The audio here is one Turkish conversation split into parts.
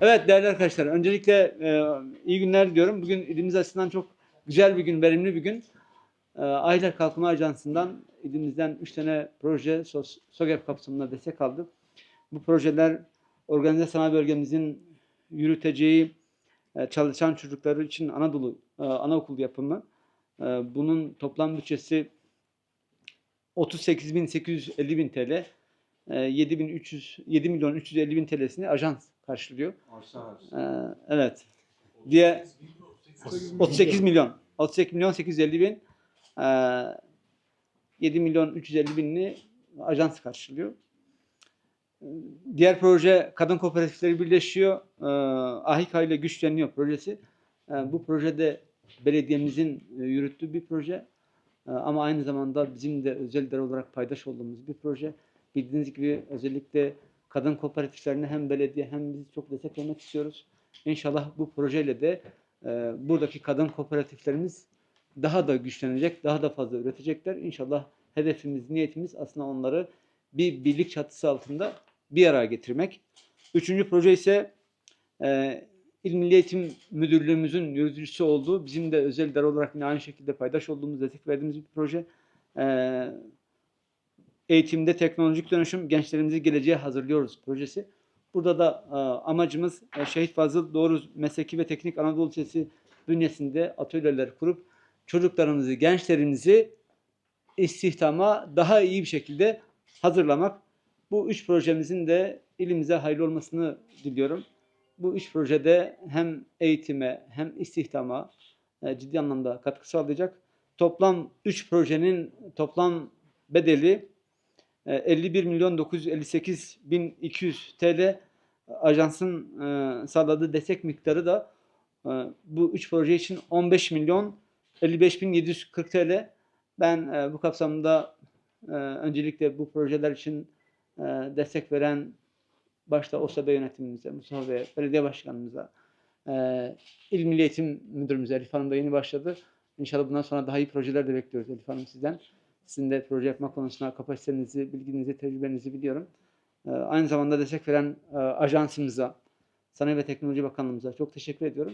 Evet değerli arkadaşlar, öncelikle e, iyi günler diliyorum. Bugün ilimiz açısından çok güzel bir gün, verimli bir gün. E, Ahiler Kalkınma Ajansı'ndan ilimizden 3 tane proje SOS, SOGEP kapsamında destek aldık. Bu projeler organize sanayi bölgemizin yürüteceği e, çalışan çocukları için Anadolu e, anaokul yapımı. E, bunun toplam bütçesi 38.850 bin TL. E, 7.300 7 milyon 350 bin TL'sini ajans karşılıyor. Ee, evet. Diye 38 milyon. 38 milyon 850 bin. Ee, 7 milyon 350 binini ajans karşılıyor. Ee, Diğer proje Kadın Kooperatifleri Birleşiyor. Ee, AHİKA ile Güçleniyor projesi. Ee, bu projede belediyemizin e, yürüttüğü bir proje. Ee, ama aynı zamanda bizim de özel olarak paydaş olduğumuz bir proje. Bildiğiniz gibi özellikle kadın kooperatiflerine hem belediye hem biz çok destek vermek istiyoruz. İnşallah bu projeyle de e, buradaki kadın kooperatiflerimiz daha da güçlenecek, daha da fazla üretecekler. İnşallah hedefimiz, niyetimiz aslında onları bir birlik çatısı altında bir araya getirmek. Üçüncü proje ise e, İl Milli Eğitim Müdürlüğümüzün yürütücüsü olduğu, bizim de özel dar olarak yine aynı şekilde paydaş olduğumuz, destek verdiğimiz bir proje. E, eğitimde teknolojik dönüşüm gençlerimizi geleceğe hazırlıyoruz projesi. Burada da e, amacımız e, Şehit Fazıl Doğru Mesleki ve Teknik Anadolu Lisesi bünyesinde atölyeler kurup çocuklarımızı, gençlerimizi istihdama daha iyi bir şekilde hazırlamak. Bu üç projemizin de ilimize hayırlı olmasını diliyorum. Bu üç projede hem eğitime hem istihdama e, ciddi anlamda katkı sağlayacak. Toplam üç projenin toplam bedeli 51 milyon 958 bin 200 TL ajansın e, sağladığı destek miktarı da e, bu üç proje için 15 milyon 55 bin 740 TL. Ben e, bu kapsamda e, öncelikle bu projeler için e, destek veren başta OSAB yönetimimize, Mustafa Bey, belediye başkanımıza, e, İl Milli Eğitim Müdürümüze, Elif Hanım da yeni başladı. İnşallah bundan sonra daha iyi projeler de bekliyoruz Elif Hanım sizden. Sizin de proje yapma konusunda kapasitenizi, bilginizi, tecrübenizi biliyorum. Ee, aynı zamanda destek veren e, ajansımıza, Sanayi ve Teknoloji Bakanlığımıza çok teşekkür ediyorum.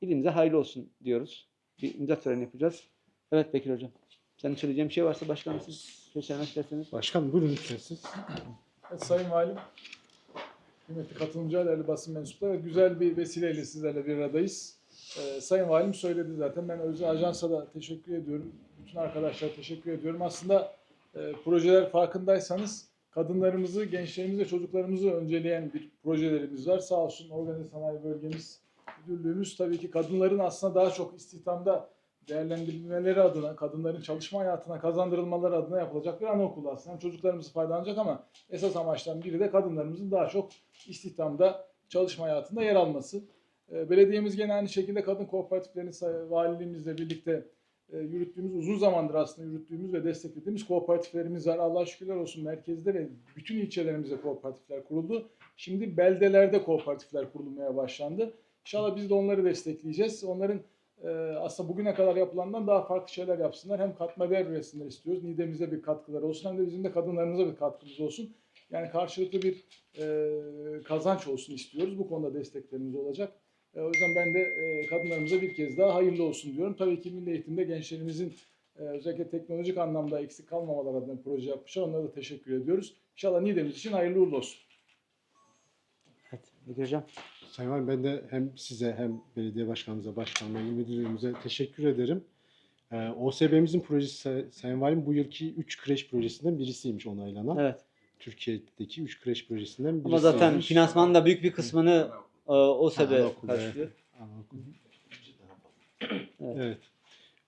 İlimize hayırlı olsun diyoruz. Bir imza töreni yapacağız. Evet Bekir Hocam. Senin söyleyeceğin bir şey varsa başkanım siz şey söylemek isterseniz. Başkan buyurun lütfen siz. Evet, Sayın Valim, kıymetli katılımcılar, değerli basın mensupları, güzel bir vesileyle sizlerle bir aradayız. Ee, Sayın Valim söyledi zaten. Ben özel ajansa da teşekkür ediyorum. Bütün arkadaşlara teşekkür ediyorum. Aslında e, projeler farkındaysanız kadınlarımızı, gençlerimizi ve çocuklarımızı önceleyen bir projelerimiz var. Sağ olsun Organize Sanayi Bölgemiz Müdürlüğümüz tabii ki kadınların aslında daha çok istihdamda değerlendirilmeleri adına, kadınların çalışma hayatına kazandırılmaları adına yapılacak bir anaokulu aslında. Hem çocuklarımız faydalanacak ama esas amaçtan biri de kadınlarımızın daha çok istihdamda, çalışma hayatında yer alması. E, Belediyemiz gene aynı şekilde kadın kooperatiflerini valiliğimizle birlikte yürüttüğümüz, uzun zamandır aslında yürüttüğümüz ve desteklediğimiz kooperatiflerimiz var. Allah şükürler olsun merkezde ve bütün ilçelerimizde kooperatifler kuruldu. Şimdi beldelerde kooperatifler kurulmaya başlandı. İnşallah biz de onları destekleyeceğiz. Onların e, aslında bugüne kadar yapılandan daha farklı şeyler yapsınlar. Hem katma değer üretsinler istiyoruz. Nidemize bir katkıları olsun hem de bizim de kadınlarımıza bir katkımız olsun. Yani karşılıklı bir e, kazanç olsun istiyoruz. Bu konuda desteklerimiz olacak. E, o yüzden ben de e, kadınlarımıza bir kez daha hayırlı olsun diyorum. Tabii ki milli eğitimde gençlerimizin e, özellikle teknolojik anlamda eksik kalmamaları adına proje yapmışlar. Onlara da teşekkür ediyoruz. İnşallah Niğde'miz için hayırlı uğurlu olsun. Evet Bekir Hocam. Sayın Valim ben de hem size hem belediye başkanımıza, başkanlığa, il müdürlüğümüze teşekkür ederim. Ee, OSB'mizin projesi Say- Sayın Valim bu yılki 3 kreş projesinden birisiymiş onaylanan. Evet. Türkiye'deki 3 kreş projesinden birisi. Ama zaten finansmanın da büyük bir kısmını e, o sebe anaokul, karşılıyor. Evet. Evet.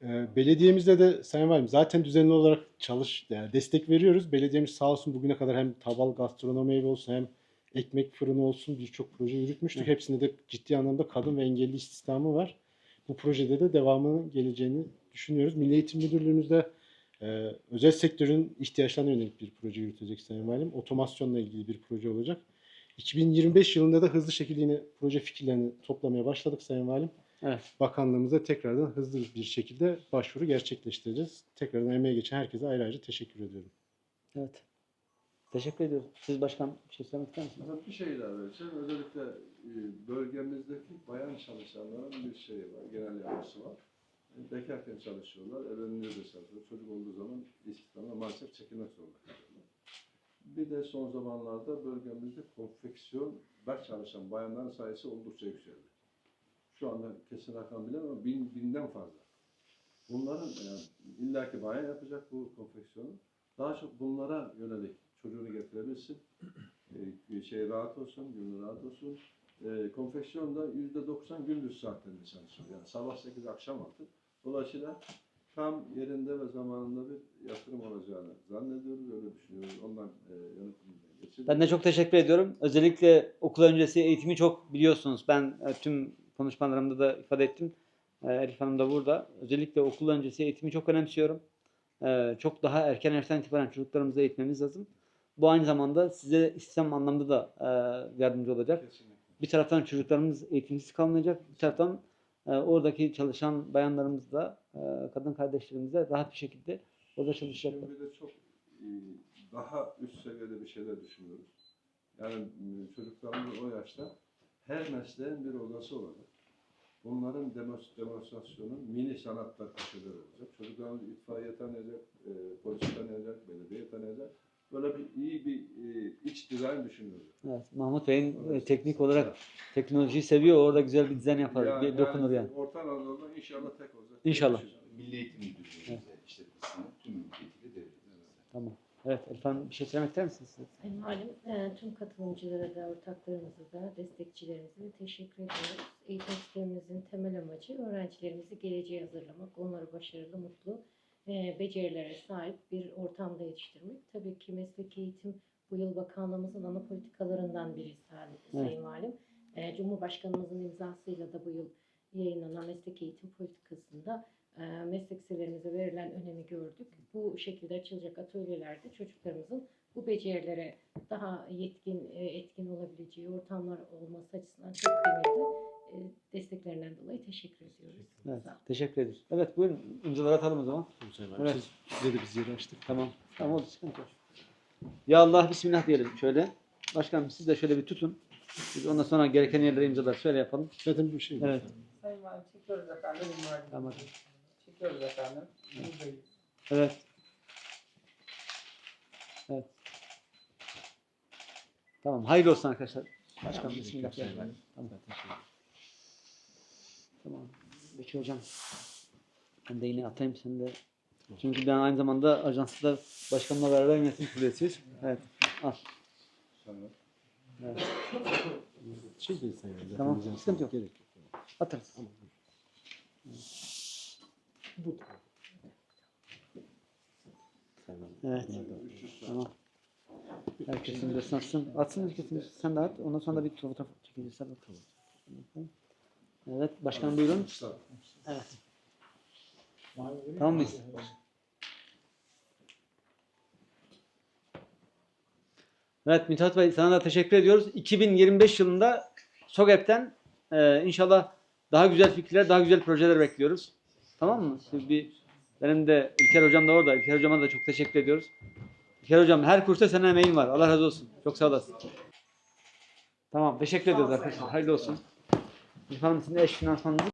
Ee, belediyemizde de Sayın Valim zaten düzenli olarak çalış, yani destek veriyoruz. Belediyemiz sağ olsun bugüne kadar hem tabal gastronomi evi olsun hem ekmek fırını olsun birçok proje yürütmüştük. Evet. Hepsinde de ciddi anlamda kadın ve engelli istihdamı var. Bu projede de devamının geleceğini düşünüyoruz. Milli Eğitim Müdürlüğümüzde e, özel sektörün ihtiyaçlarına yönelik bir proje yürütecek Sayın Valim. Otomasyonla ilgili bir proje olacak. 2025 yılında da hızlı şekilde yine proje fikirlerini toplamaya başladık Sayın Valim. Evet. Bakanlığımıza tekrardan hızlı bir şekilde başvuru gerçekleştireceğiz. Tekrardan emeğe geçen herkese ayrı ayrı teşekkür ediyorum. Evet. Teşekkür ediyoruz. Siz başkan bir şey söylemek ister misiniz? Bir şey ilave etsem özellikle e, bayan çalışanların bir şeyi var, genel yapısı var. Bekarken çalışıyorlar, evlenince de çalışıyorlar. Çocuk olduğu zaman istihdamda maalesef çekilmek zorunda kalıyorlar. Bir de son zamanlarda bölgemizde konfeksiyonda çalışan bayanların sayısı oldukça yükseldi. Şu anda kesin rakam bilemem ama bin, binden fazla. Bunların yani illaki bayan yapacak bu konfeksiyonu. Daha çok bunlara yönelik çocuğunu getirebilsin. E, şey rahat olsun, gönlü rahat olsun. E, konfeksiyonda yüzde 90 gündüz saatlerinde çalışıyor. Yani sabah 8 akşam 6. Dolayısıyla tam yerinde ve zamanında bir yatırım olacağını zannediyoruz, öyle düşünüyoruz. Ondan e, geçirdik. Ben de çok teşekkür ediyorum. Özellikle okul öncesi eğitimi çok biliyorsunuz. Ben e, tüm konuşmalarımda da ifade ettim. E, Elif Hanım da burada. Özellikle okul öncesi eğitimi çok önemsiyorum. E, Çok daha erken yaştan itibaren çocuklarımızı eğitmemiz lazım. Bu aynı zamanda size istihdam anlamda da e, yardımcı olacak. Kesinlikle. Bir taraftan çocuklarımız eğitimsiz kalmayacak. Bir taraftan e, oradaki çalışan bayanlarımız da kadın kardeşlerimiz de rahat bir şekilde orada çalışacaklar. Şimdi de çok e, daha üst seviyede bir şeyler düşünüyoruz. Yani e, çocuklarımız o yaşta her mesleğin bir odası olacak. Bunların demos- demonstrasyonu mini sanatlar köşeleri olacak. Çocuklarımız itfaiye tanıyacak, e, polis tanıyacak, belediye tanıyacak. Böyle bir iyi bir e, iç dizayn düşünüyoruz. Evet, Mahmut Bey'in e, Evet. teknik olarak teknolojiyi seviyor. Orada güzel bir dizayn yapar. Yani- bir dokunur yani. Orta Anadolu'da inşallah tek olacak. İnşallah. Milli Eğitim Müdürlüğü'nde işletmesini tüm ülketiyle devredeceğiz. Tamam. Evet Elif Hanım bir şey söylemek ister misiniz? e, tüm katılımcılara da, ortaklarımıza da, destekçilerimize de teşekkür ediyoruz. Eğitim sistemimizin temel amacı öğrencilerimizi geleceğe hazırlamak, onları başarılı, mutlu, becerilere sahip bir ortamda yetiştirmek. Tabii ki mesleki eğitim bu yıl bakanlığımızın ana politikalarından biri Sayın Evet. Valim. E, Cumhurbaşkanımızın imzasıyla da bu yıl yayınlanan mesleki eğitim politikasında e, meslek liselerimize verilen önemi gördük. Bu şekilde açılacak atölyelerde çocuklarımızın bu becerilere daha yetkin, e, etkin olabileceği ortamlar olması açısından çok kıymetli. E, Desteklerinden dolayı teşekkür ediyoruz. Evet, teşekkür ederiz. Evet buyurun imzaları atalım o zaman. Evet. Siz- size de biz yeri açtık. Tamam. Tamam oldu sıkıntı yok. Ya Allah Bismillah diyelim şöyle. Başkanım siz de şöyle bir tutun. Biz ondan sonra gereken yerlere imzalar şöyle yapalım. Zaten bir şey. Evet. Sayın Valim çekiyoruz efendim. Tamam. Çekiyoruz efendim. Buradayız. Evet. Evet. Tamam. Hayırlı olsun arkadaşlar. Başkanım Bismillah. Valim. Tamam. Zaten. Tamam. Bekir hocam. Ben de yine atayım sen de. Çünkü ben aynı zamanda ajansda başkanla beraber yönetim kuruluyuz. Evet. Al. Evet. Şey değil Valim. zaten Tamam, yapsak sıkıntı yok. Gerek yok. Atarız. Tamam. Bu da. Evet. bunlar da- 300 tane. Tamam. Herkesin bir atsın. Atsın herkesin. Sen de at. Ondan sonra da bir fotoğraf çekeceğiz. Hadi bakalım. Evet. Başkanım buyurun. Evet. Tamam mıyız? Evet Mithat Bey sana da teşekkür ediyoruz. 2025 yılında SOGEP'ten e, inşallah daha güzel fikirler, daha güzel projeler bekliyoruz. Tamam mı? Bir, benim de İlker Hocam da orada. İlker Hocam'a da çok teşekkür ediyoruz. İlker Hocam her kursta senin emeğin var. Allah razı olsun. Çok sağ olasın. Tamam teşekkür ediyoruz arkadaşlar. Hayırlı olsun. Hanım sizin eş finansmanınızı